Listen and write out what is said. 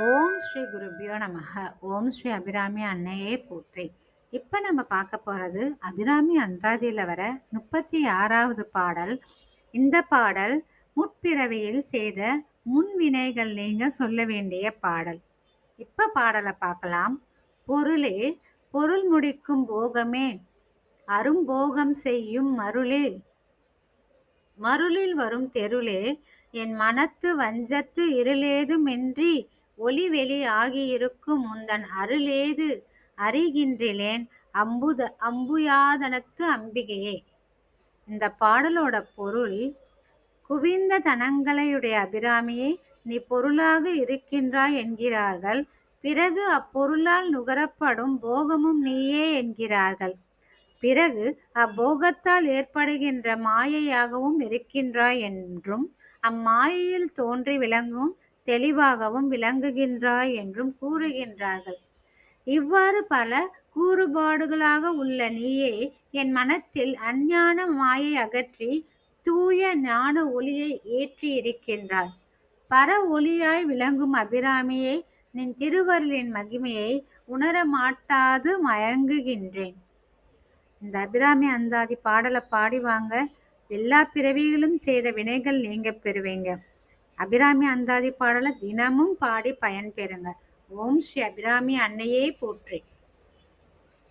ஓம் ஸ்ரீ குருபியோ நமக. ஓம் ஸ்ரீ அபிராமி அன்னையே போற்றி. இப்போ நம்ம பார்க்க போகிறது அபிராமி அந்தாதியில் வர முப்பத்தி ஆறாவது பாடல். இந்த பாடல் முற்பிறவியில் செய்த முன்வினைகள் நீங்கள் சொல்ல வேண்டிய பாடல். இப்போ பாடலை பார்க்கலாம். பொருளே பொருள் முடிக்கும் போகமே அரும்போகம் செய்யும் மருளே. மருளில் வரும் தெருளே என் மனத்து வஞ்சத்து இருளேதுமின்றி ஒளிவெளி ஆகியிருக்கும் முந்தன் அருளேது அறிகின்றிலேன் அம்புத அம்புயாதனத்து அம்பிகையே. இந்த பாடலோட பொருள் குவிந்த தனங்களையுடைய அபிராமியை நீ பொருளாக இருக்கின்றாய் என்கிறார்கள். பிறகு அப்பொருளால் நுகரப்படும் போகமும் நீயே என்கிறார்கள். பிறகு அப்போகத்தால் ஏற்படுகின்ற மாயையாகவும் இருக்கின்றாய் என்றும் அம்மாயையில் தோன்றி விளங்கும் தெளிவாகவும் விளங்குகின்றாய் என்றும் கூறுகின்றார்கள். இவ்வாறு பல கூறுபாடுகளாக உள்ள நீயே என் மனத்தில் அஞ்ஞான மாயை அகற்றி தூய ஞான ஒளியை ஏற்றி இருக்கின்றாய் பர ஒளியாய் விளங்கும் அபிராமியை நின் திருவருளின் மகிமையை உணர மாட்டாது மயங்குகின்றேன். இந்த அபிராமி அந்தாதி பாடலை பாடி வாங்க எல்லா பிறவிகளும் செய்த வினைகள் நீங்க பெறுவீங்க. அபிராமி அந்தாதி பாடலை தினமும் பாடி பயன்பெறுங்க ஓம் ஸ்ரீ அபிராமி அன்னையே போற்றி.